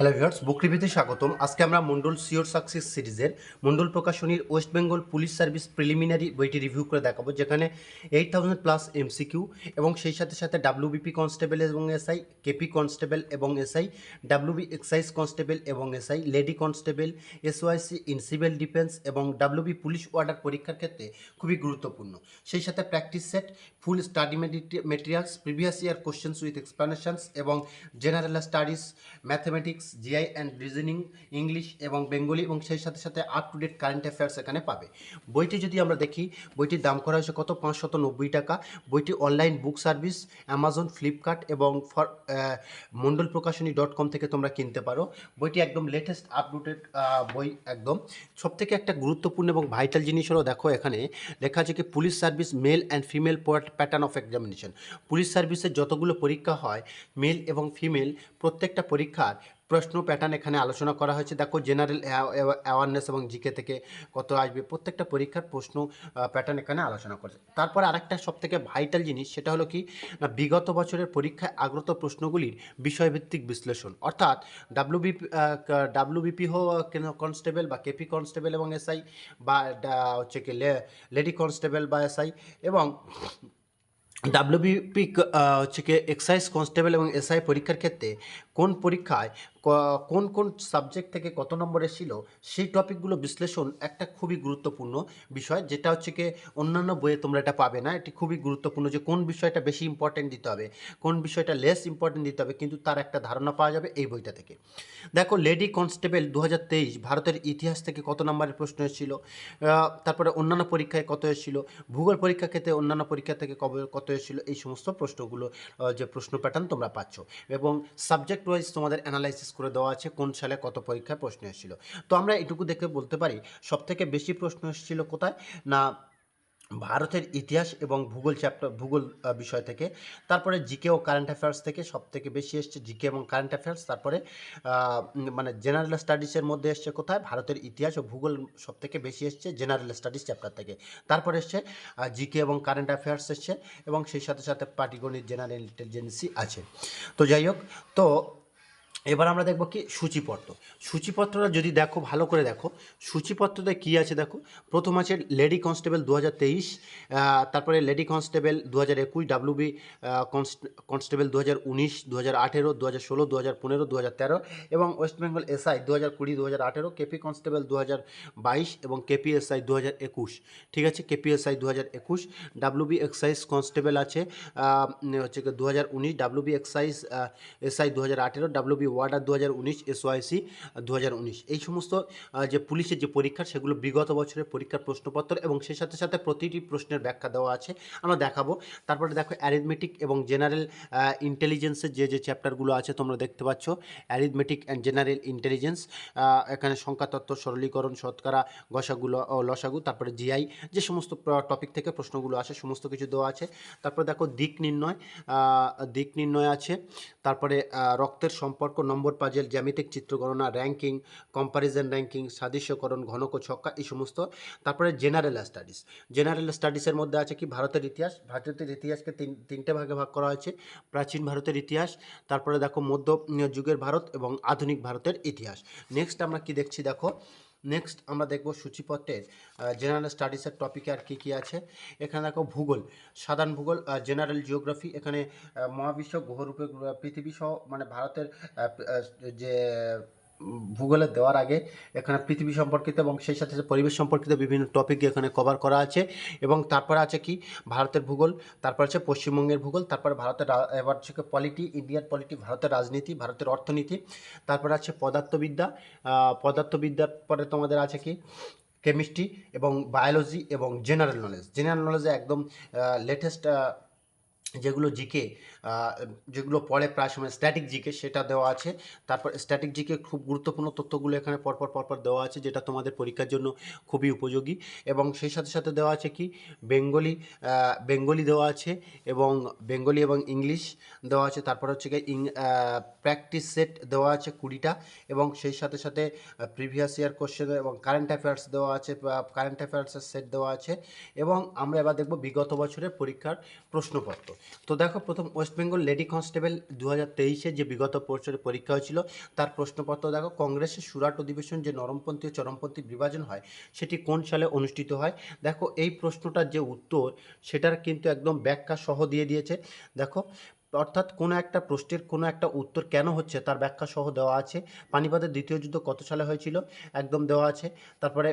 Hello viewers বুক রিভিউতে স্বাগতম। আজকে আমরা মন্ডল সিওর সাকসেস সিরিজের Mondal প্রকাশনীর West Bengal police service preliminary বইটি রিভিউ করে দেখাবো, যেখানে এইট থাউজেন্ড প্লাস এমসিকিউ এবং সেই সাথে সাথে ডাব্লিউবিপি কনস্টেবল এবং এসআই কেপি কনস্টেবল এবং এসআই ডাব্লিউবি এক্সাইজ কনস্টেবল এবং SI lady constable SOIC in civil defence এবং ডাব্লিউবি পুলিশ ওয়ার্ডার পরীক্ষার ক্ষেত্রে খুবই গুরুত্বপূর্ণ। সেই সাথে practice set full study materials previous year questions with explanations এবং general studies mathematics GI and reasoning English এবং বেঙ্গলি এবং সেই সাথে সাথে up to date current affairs এখানে পাবে। বইটি যদি আমরা দেখি, বইটির দাম করা হয়েছে কত? পাঁচশত নব্বই টাকা। বইটি online book service Amazon Flipkart এবং ফর মন্ডল প্রকাশনী ডট কম থেকে তোমরা কিনতে পারো। বইটি একদম লেটেস্ট আপডেটেড বই একদম। সব থেকে একটা গুরুত্বপূর্ণ এবং ভাইটাল জিনিস হলো দেখো এখানে লেখা আছে কি police service male and female pattern of examination police সার্ভিসের যতগুলো পরীক্ষা হয় মেল এবং ফিমেল প্রত্যেকটা পরীক্ষার প্রশ্ন প্যাটার্ন এখানে আলোচনা করা হয়েছে। দেখো জেনারেল অ্যাওয়ারনেস এবং জিকে থেকে কত আসবে, প্রত্যেকটা পরীক্ষার প্রশ্ন প্যাটার্ন এখানে আলোচনা করেছে। তারপরে আরেকটা সবথেকে ভাইটাল জিনিস, সেটা হলো কি, না, বিগত বছরের পরীক্ষায় আগ্রত প্রশ্নগুলির বিষয়ভিত্তিক বিশ্লেষণ। অর্থাৎ ডাব্লিউবিপি ডাব্লিউবিপি হোক কনস্টেবল বা কেপি কনস্টেবল এবং এসআই বা হচ্ছে কি লেডি কনস্টেবল বা এসআই এবং ডাব্লিউবিপি হচ্ছে কি এক্সাইজ কনস্টেবল এবং এসআই পরীক্ষার ক্ষেত্রে কোন পরীক্ষায় কোন কোন সাবজেক্ট থেকে কত নম্বর এসেছিল, সেই টপিকগুলো বিশ্লেষণ একটা খুবই গুরুত্বপূর্ণ বিষয়, যেটা হচ্ছে কি অন্যান্য বইয়ে তোমরা এটা পাবে না। এটি খুবই গুরুত্বপূর্ণ যে কোন বিষয়টা বেশি ইম্পর্টেন্ট দিতে হবে, কোন বিষয়টা লেস ইম্পর্টেন্ট দিতে হবে, কিন্তু তার একটা ধারণা পাওয়া যাবে এই বইটা থেকে। দেখো লেডি কনস্টেবল দু হাজার তেইশ, ভারতের ইতিহাস থেকে কত নম্বরের প্রশ্ন এসেছিল তারপরে অন্যান্য পরীক্ষায় কত এসেছিল, ভূগোল পরীক্ষা ক্ষেত্রে অন্যান্য পরীক্ষা থেকে কবে, কত এসেছিল, এই সমস্ত প্রশ্নগুলো যে প্রশ্ন প্যাটার্ন তোমরা পাচ্ছ। এবং সাবজেক্ট ওয়াইজ তোমাদের অ্যানালাইসিস করে দেওয়া আছে, কোন সালে কত পরীক্ষায় প্রশ্ন এসেছিল। তো আমরা এটুকু দেখে বলতে পারি, সবথেকে বেশি প্রশ্ন এসেছিল কোথায়? না, ভারতের ইতিহাস এবং ভূগোল চ্যাপ্টার ভূগোল বিষয় থেকে। তারপরে জিকে ও কারেন্ট অ্যাফেয়ার্স থেকে সব থেকে বেশি এসছে জিকে এবং কারেন্ট অ্যাফেয়ার্স তারপরে মানে জেনারেল স্টাডিজের মধ্যে এসছে কোথায়? ভারতের ইতিহাস ও ভূগোল সব থেকে বেশি এসছে জেনারেল স্টাডিজ চ্যাপ্টার থেকে। তারপরে এসছে জিকে এবং কারেন্ট অ্যাফেয়ার্স এসছে, এবং সেই সাথে সাথে পাটিগণিত জেনারেল ইন্টেলিজেন্সি আছে। তো যাই হোক, তো এবার আমরা দেখব কি সূচিপত্র। সূচিপত্রটা যদি দেখো, ভালো করে দেখো, সূচিপত্রতে কি আছে দেখো? প্রথম আছে লেডি কনস্টেবল দু হাজার তেইশ তারপরে লেডি কনস্টেবল দু হাজার একুশ ডাব্লিউবি কনস্টেবল দু হাজার উনিশ দু হাজার আঠেরো দু হাজার ষোলো দু হাজার পনেরো দু হাজার তেরো এবং ওয়েস্ট বেঙ্গল এসআই দু হাজার কুড়ি দু হাজার আঠেরো, কেপি কনস্টেবল দু হাজার বাইশ এবং কেপি এসআই দু হাজার একুশ। ঠিক আছে? কেপি এসআই দু হাজার একুশ ডাব্লিউবি এক্সাইজ কনস্টেবল আছে হচ্ছে দু হাজার উনিশ ডাব্লিউবি এক্সাইজ এসআই দু হাজার আঠেরো ডাব্লিউবি ওয়ার্ডার দু হাজার উনিশ, এসওআইসি দু হাজার উনিশ। এই সমস্ত যে পুলিশের যে পরীক্ষা সেগুলো বিগত বছরের পরীক্ষার প্রশ্নপত্র এবং সেই সাথে সাথে প্রতিটি প্রশ্নের ব্যাখ্যা দেওয়া আছে। আমরা দেখাবো। তারপরে দেখো অ্যারিথমেটিক এবং জেনারেল ইন্টেলিজেন্সের যে যে চ্যাপ্টারগুলো আছে, তোমরা দেখতে পাচ্ছ। অ্যারিথমেটিক অ্যান্ড জেনারেল ইন্টেলিজেন্স এখানে সংখ্যা, তত্ত্ব, সরলীকরণ, শতকরা, গসাগুলো লসাগু, তারপরে জিআই যে সমস্ত টপিক থেকে প্রশ্নগুলো আসে, সমস্ত কিছু দেওয়া আছে। তারপরে দেখো দিক নির্ণয় দিক নির্ণয় আছে। তারপরে রক্তের সম্পর্ক নম্বর পাজেল, জ্যামিতিক চিত্র গণনা র্যাঙ্কিং কম্পারিজন র্যাঙ্কিং সাদৃশ্যকরণ, ঘনক ছক্কা, এই সমস্ত। তারপরে জেনারেল স্টাডিজ জেনারেল স্টাডিজের মধ্যে আছে কি? ভারতের ইতিহাস। ভারতের ইতিহাসকে তিন, তিনটে ভাগে ভাগ করা হয়েছে। প্রাচীন ভারতের ইতিহাস, তারপরে দেখো মধ্য যুগের ভারত এবং আধুনিক ভারতের ইতিহাস। নেক্সট আমরা কি দেখছি? দেখো নেক্সট আমরা দেখব সূচিপত্রের জেনারেল স্টাডিজের টপিকে আর কী কী আছে। এখানে দেখো ভূগোল, সাধারণ ভূগোল জেনারেল জিওগ্রাফি এখানে মহাবিশ্ব গ্রহরূপে পৃথিবী সহ মানে ভারতের যে ভূগোলে দেওয়ার আগে এখানে পৃথিবী সম্পর্কিত এবং সেই সাথে পরিবেশ সম্পর্কিত বিভিন্ন টপিক এখানে কভার করা আছে এবং তারপরে আছে কি? ভারতের ভূগোল, তারপর আছে পশ্চিমবঙ্গের ভূগোল, তারপরে ভারতের এবার হচ্ছে পলিটি ইন্ডিয়ান পলিটি ভারতের রাজনীতি, ভারতের অর্থনীতি, তারপরে আছে পদার্থবিদ্যা পদার্থবিদ্যার পরে তোমাদের আছে কি? কেমিস্ট্রি এবং বায়োলজি এবং জেনারেল নলেজ জেনারেল নলেজে একদম লেটেস্ট যেগুলো জিকে যেগুলো পড়ে প্রায় সময় স্ট্যাটিক জিকে সেটা দেওয়া আছে। তারপর স্ট্যাটিক জিকে খুব গুরুত্বপূর্ণ তথ্যগুলো এখানে পরপর পরপর দেওয়া আছে, যেটা তোমাদের পরীক্ষার জন্য খুবই উপযোগী। এবং সেই সাথে সাথে দেওয়া আছে কি? বেঙ্গলি বেঙ্গলি দেওয়া আছে এবং বেঙ্গলি এবং ইংলিশ দেওয়া আছে। তারপর হচ্ছে কি ইং প্র্যাকটিস সেট দেওয়া আছে কুড়িটা এবং সেই সাথে সাথে প্রিভিয়াস ইয়ার কোশ্চেন এবং কারেন্ট অ্যাফেয়ার্স দেওয়া আছে কারেন্ট অ্যাফেয়ার্সের সেট দেওয়া আছে। এবং আমরা এবার দেখব বিগত বছরের পরীক্ষার প্রশ্নপত্র। তো দেখো, প্রথম ওয়েস্ট বেঙ্গল লেডি কনস্টেবল দু হাজার যে বিগত বছরের পরীক্ষা হয়েছিল, তার প্রশ্নপত্র দেখো, কংগ্রেসের সুরাট অধিবেশন যে নরমপন্থী ও চরমপন্থী বিভাজন হয়, সেটি কোন সালে অনুষ্ঠিত হয়? দেখো, এই প্রশ্নটার যে উত্তর, সেটার কিন্তু একদম ব্যাখ্যা সহ দিয়ে দিয়েছে। দেখো, অর্থাৎ কোনো একটা প্রশ্নের কোনো একটা উত্তর কেন হচ্ছে, তার ব্যাখ্যা সহ দেওয়া আছে। পানিপথের দ্বিতীয় যুদ্ধ কত সালে হয়েছিল? একদম দেওয়া আছে। তারপরে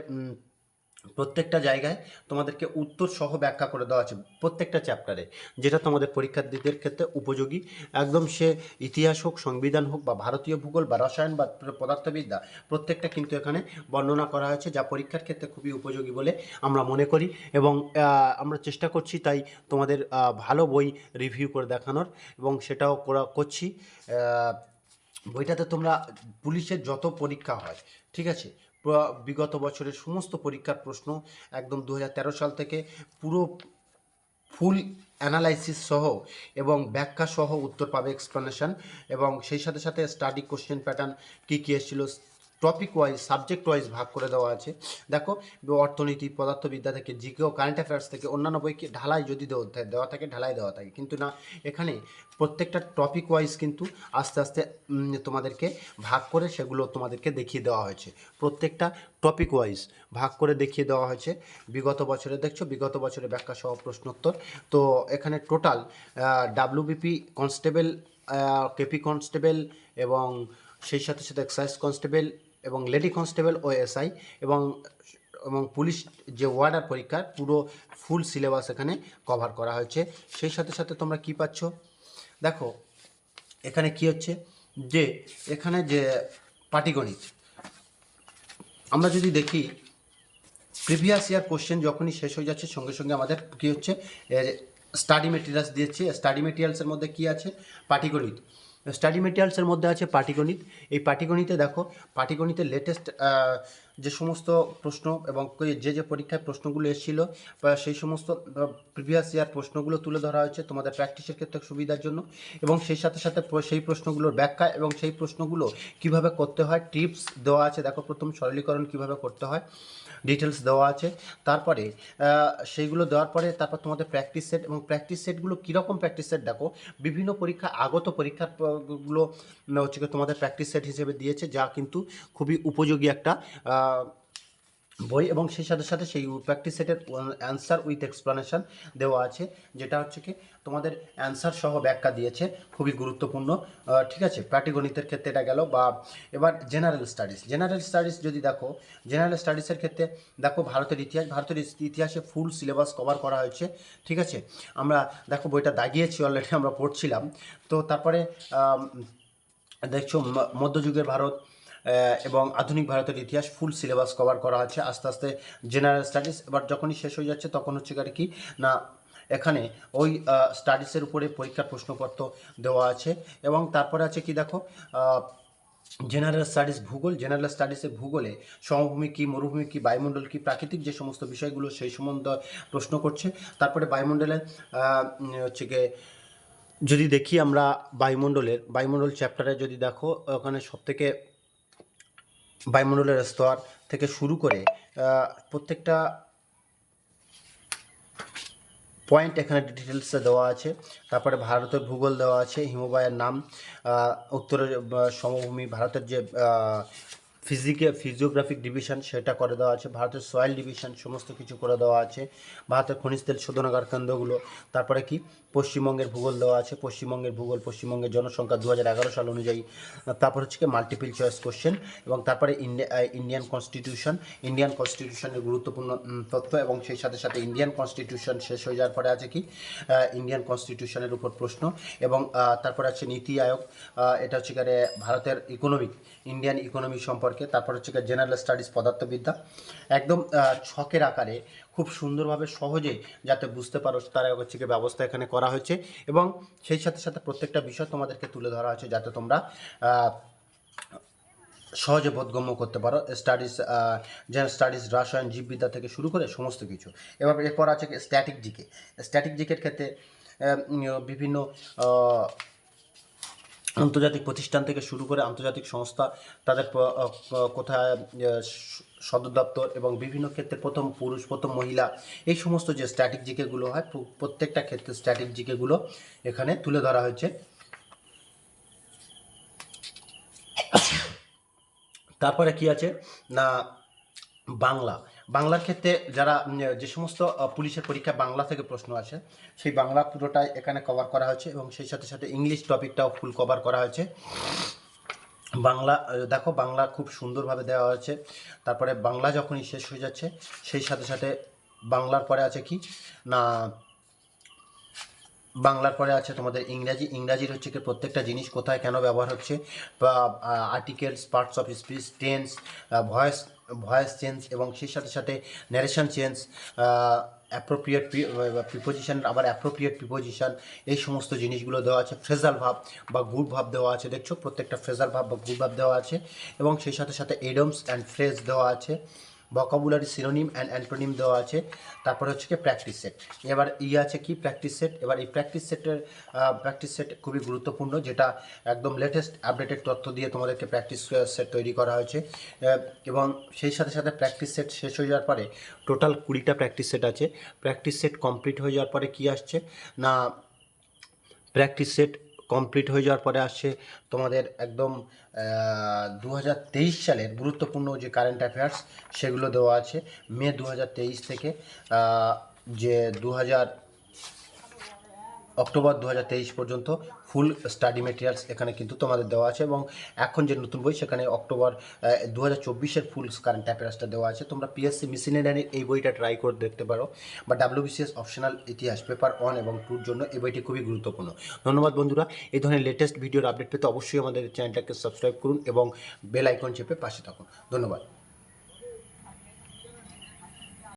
প্রত্যেকটা জায়গায় তোমাদেরকে উত্তর সহ ব্যাখ্যা করে দেওয়া আছে প্রত্যেকটা চ্যাপ্টারে যেটা তোমাদের পরীক্ষার্থীদের ক্ষেত্রে উপযোগী। একদম সে ইতিহাস হোক, সংবিধান হোক বা ভারতীয় ভূগোল বা রসায়ন বা পদার্থবিদ্যা প্রত্যেকটা কিন্তু এখানে বর্ণনা করা হয়েছে, যা পরীক্ষার ক্ষেত্রে খুবই উপযোগী বলে আমরা মনে করি এবং আমরা চেষ্টা করছি তাই তোমাদের ভালো বই রিভিউ করে দেখানোর এবং সেটাও করা, করছি। বইটাতে তোমরা পুলিশের যত পরীক্ষা হয়, ঠিক আছে? বিগত বছরের সমস্ত পরীক্ষার প্রশ্ন একদম দু হাজার তেরো সাল থেকে পুরো ফুল অ্যানালাইসিস সহ এবং ব্যাখ্যা সহ উত্তর পাবে এক্সপ্লানেশন এবং সেই সাথে সাথে স্টাডি কোশ্চেন প্যাটার্ন কী কী এসেছিল টপিক ওয়াইজ সাবজেক্ট ওয়াইজ ভাগ করে দেওয়া আছে। দেখো, অর্থনীতি, পদার্থবিদ্যা থেকে জিকেও কারেন্ট অ্যাফেয়ার্স থেকে অন্যান্য বইকে ঢালাই যদি দেওয়া থাকে ঢালাই দেওয়া থাকে। কিন্তু না, এখানে প্রত্যেকটা টপিক ওয়াইজ কিন্তু আস্তে আস্তে তোমাদেরকে ভাগ করে সেগুলো তোমাদেরকে দেখিয়ে দেওয়া হয়েছে। প্রত্যেকটা টপিক ওয়াইজ ভাগ করে দেখিয়ে দেওয়া হয়েছে। বিগত বছরে দেখছ, বিগত বছরে ব্যাখ্যা সহ প্রশ্নোত্তর। তো এখানে total WBP constable KP constable এবং সেই সাথে সাথে এক্সাইজ কনস্টেবল এবং লেডি কনস্টেবল ও এসআই এবং এবং পুলিশ যে ওয়ার্ডার পরীক্ষার পুরো ফুল সিলেবাস এখানে কভার করা হয়েছে। সেই সাথে সাথে তোমরা কি পাচ্ছ? দেখো, এখানে কি হচ্ছে? যে এখানে যে পাটিগণিত, আমরা যদি দেখি, প্রিভিয়াস ইয়ার কোশ্চেন যখনই শেষ হয়ে যাচ্ছে, সঙ্গে সঙ্গে আমাদের কী হচ্ছে? স্টাডি মেটেরিয়ালস দিয়েছে। স্টাডি মেটেরিয়ালসের মধ্যে কি আছে? পাটিগণিত। স্টাডি মেটেরিয়ালসের মধ্যে আছে পাটিগণিত। এই পাটিগণিতে দেখো পাটিগণিতের লেটেস্ট যে সমস্ত প্রশ্ন এবং যে যে পরীক্ষায় প্রশ্নগুলো এসেছিল সেই সমস্ত প্রিভিয়াস ইয়ার প্রশ্নগুলো তুলে ধরা হয়েছে তোমাদের প্র্যাকটিসের ক্ষেত্রে সুবিধার জন্য এবং সেই সাথে সাথে সেই প্রশ্নগুলোর ব্যাখ্যা এবং সেই প্রশ্নগুলো কীভাবে করতে হয় টিপস দেওয়া আছে। দেখো, প্রথম সরলীকরণ কীভাবে করতে হয়। ডিটেলস দেওয়া আছে। তারপরে সেইগুলো দেওয়ার পরে তারপর তোমাদের প্র্যাকটিস সেট এবং প্র্যাকটিস সেটগুলো কীরকম প্র্যাকটিস সেট দেখো। বিভিন্ন পরীক্ষা, আগত পরীক্ষারগুলো হচ্ছে তোমাদের প্র্যাকটিস সেট হিসেবে দিয়েছে, যা কিন্তু খুবই উপযোগী একটা বই এবং সেই সাথে সাথে সেই প্র্যাকটিস সেটের অ্যান্সার উইথ এক্সপ্লানেশন দেওয়া আছে, যেটা হচ্ছে কি তোমাদের অ্যান্সার সহ ব্যাখ্যা দিয়েছে, খুবই গুরুত্বপূর্ণ। ঠিক আছে? পাটিগণিতের ক্ষেত্রে এটা গেল বা এবার জেনারেল স্টাডিজ জেনারেল স্টাডিজ যদি দেখো জেনারেল স্টাডিজের ক্ষেত্রে দেখো ভারতের ইতিহাস, ভারতের ইতিহাসে ফুল সিলেবাস কভার করা হয়েছে, ঠিক আছে? আমরা দেখো বইটা দাগিয়েছি অলরেডি আমরা পড়ছিলাম। তো তারপরে দেখছ মধ্যযুগের ভারত এবং আধুনিক ভারতের ইতিহাস ফুল সিলেবাস কভার করা আছে আস্তে আস্তে জেনারেল স্টাডিজ এবার যখনই শেষ হয়ে যাচ্ছে তখন হচ্ছে কি, না, এখানে ওই স্টাডিজের উপরে পরীক্ষার প্রশ্নপত্র দেওয়া আছে এবং তারপরে আছে কি দেখো জেনারেল স্টাডিজ ভূগোল জেনারেল স্টাডিজের ভূগোলে সমভূমি কী, মরুভূমি কী, বায়ুমণ্ডল কী, প্রাকৃতিক যে সমস্ত বিষয়গুলো সেই সম্বন্ধে প্রশ্ন করছে, তারপরে বায়ুমণ্ডলের হচ্ছে গিয়ে যদি দেখি আমরা বায়ুমণ্ডলের, বায়ুমণ্ডল চ্যাপ্টারে যদি দেখো, ওখানে সবথেকে বায়ুমণ্ডলের স্তর থেকে শুরু করে প্রত্যেকটা পয়েন্ট এখানে ডিটেলসে দেওয়া আছে। তারপরে ভারতের ভূগোল দেওয়া আছে হিমবায়ের নাম উত্তরের সমভূমি, ভারতের যে ফিজিকে ফিজিওগ্রাফিক ডিভিশন সেটা করে দেওয়া আছে, ভারতের সয়েল ডিভিশন সমস্ত কিছু করে দেওয়া আছে, ভারতের খনিজ তেল শোধনাগার কেন্দ্রগুলো, তারপরে কি? পশ্চিমবঙ্গের ভূগোল দেওয়া আছে, পশ্চিমবঙ্গের ভূগোল, পশ্চিমবঙ্গের জনসংখ্যা দু হাজার এগারো সাল অনুযায়ী তারপর হচ্ছে কি মাল্টিপল চয়েস কোশ্চেন এবং তারপরে ইন্ডিয়া ইন্ডিয়ান কনস্টিটিউশন ইন্ডিয়ান কনস্টিটিউশনের গুরুত্বপূর্ণ তথ্য এবং সেই সাথে সাথে ইন্ডিয়ান কনস্টিটিউশন শেষ হয়ে যাওয়ার পরে আছে কি? ইন্ডিয়ান কনস্টিটিউশনের উপর প্রশ্ন এবং তারপরে আছে নীতি আয়োগ এটা হচ্ছে গিয়ে ভারতের ইকোনমিক ইন্ডিয়ান ইকোনমি সম্পর্কে তারপর হচ্ছে জেনারেল স্টাডিজ পদার্থবিদ্যা, একদম ছকের আকারে খুব সুন্দরভাবে সহজে যাতে বুঝতে পারো তার হচ্ছে ব্যবস্থা এখানে করা হয়েছে এবং সেই সাথে সাথে প্রত্যেকটা বিষয় তোমাদেরকে তুলে ধরা হয়েছে যাতে তোমরা সহজে বোধগম্য করতে পারো। স্টাডিজ জেনারেল স্টাডিজ রসায়ন, জীববিদ্যা থেকে শুরু করে সমস্ত কিছু। এবার এরপর আছে স্ট্যাটিক জিকে স্ট্যাটিক জিকের ক্ষেত্রে বিভিন্ন আন্তর্জাতিক প্রতিষ্ঠান থেকে শুরু করে আন্তর্জাতিক সংস্থা, তাদের কোথায় সদর দপ্তর এবং বিভিন্ন ক্ষেত্রে প্রথম পুরুষ, প্রথম মহিলা, এই সমস্ত যে স্ট্যাটিক জিকেগুলো হয় প্রত্যেকটা ক্ষেত্রে স্ট্যাটিক জিকেগুলো এখানে তুলে ধরা হয়েছে। তারপরে কি আছে? না, বাংলা। বাংলার ক্ষেত্রে যারা যে সমস্ত পুলিশের পরীক্ষা বাংলা থেকে প্রশ্ন আসে, সেই বাংলা পুরোটাই এখানে কভার করা হয়েছে এবং সেই সাথে সাথে ইংলিশ টপিকটাও ফুল কভার করা হয়েছে। বাংলা দেখো বাংলা খুব সুন্দরভাবে দেওয়া হয়েছে। তারপরে বাংলা যখনই শেষ হয়ে যাচ্ছে, সেই সাথে সাথে বাংলার পরে আছে কি? না, বাংলার পরে আছে তোমাদের ইংরাজি। ইংরাজির হচ্ছে কি প্রত্যেকটা জিনিস কোথায় কেন ব্যবহার হচ্ছে? বা articles parts of speech tense voice voice change এবং সেই সাথে সাথে ন্যারেশন চেঞ্জ অ্যাপ্রোপ্রিয়েট প্রিপোজিশন আবার অ্যাপ্রোপ্রিয়েট প্রিপোজিশন এই সমস্ত জিনিসগুলো দেওয়া আছে। ফ্রেজাল ভাব বা গুড ভাব দেওয়া আছে। দেখছ? প্রত্যেকটা ফ্রেজাল ভাব বা গুড ভাব দেওয়া আছে। এবং সেই সাথে সাথে এডমস অ্যান্ড ফ্রেজ দেওয়া আছে। ভকাবুলারি সিনোনিম অ্যান্ড অ্যান্টোনিম দেওয়া আছে। তারপরে হচ্ছে কি প্র্যাকটিস সেট এবার ই আছে কি প্র্যাকটিস সেট এবার এই প্র্যাকটিস সেটের প্র্যাকটিস সেট খুবই গুরুত্বপূর্ণ, যেটা একদম লেটেস্ট আপডেটেড তথ্য দিয়ে তোমাদেরকে প্র্যাকটিস সেট তৈরি করা হয়েছে। এবং সেই সাথে সাথে প্র্যাকটিস সেট শেষ হয়ে যাওয়ার পরে টোটাল কুড়িটা প্র্যাকটিস সেট আছে। প্র্যাকটিস সেট কমপ্লিট হয়ে যাওয়ার পরে কি আসছে? না প্র্যাকটিস সেট কমপ্লিট হয়ে যাওয়ার পরে আসছে তোমাদের একদম দু হাজার তেইশ সালের গুরুত্বপূর্ণ যে কারেন্ট অ্যাফেয়ার্স সেগুলো দেওয়া আছে। মে দু হাজার তেইশ থেকে যে দু হাজার অক্টোবর দু হাজার তেইশ পর্যন্ত ফুল স্টাডি মেটেরিয়ালস এখানে কিন্তু তোমাদের দেওয়া আছে এবং এখন যে নতুন বই, সেখানে অক্টোবর দু হাজার চব্বিশের ফুল কারেন্ট অ্যাফেয়ার্সটা দেওয়া আছে। তোমরা পিএসসি মিসিলিনারির এই বইটা ট্রাই করে দেখতে পারো। বা ডাব্লিউবিসিএস অপশনাল ইতিহাস পেপার ওয়ান এবং টুর জন্য এই বইটি খুবই গুরুত্বপূর্ণ। ধন্যবাদ বন্ধুরা। এই ধরনের লেটেস্ট ভিডিওর আপডেট পেতে অবশ্যই আমাদের চ্যানেলটাকে সাবস্ক্রাইব করুন এবং বেল আইকন চেপে পাশে থাকুন। ধন্যবাদ।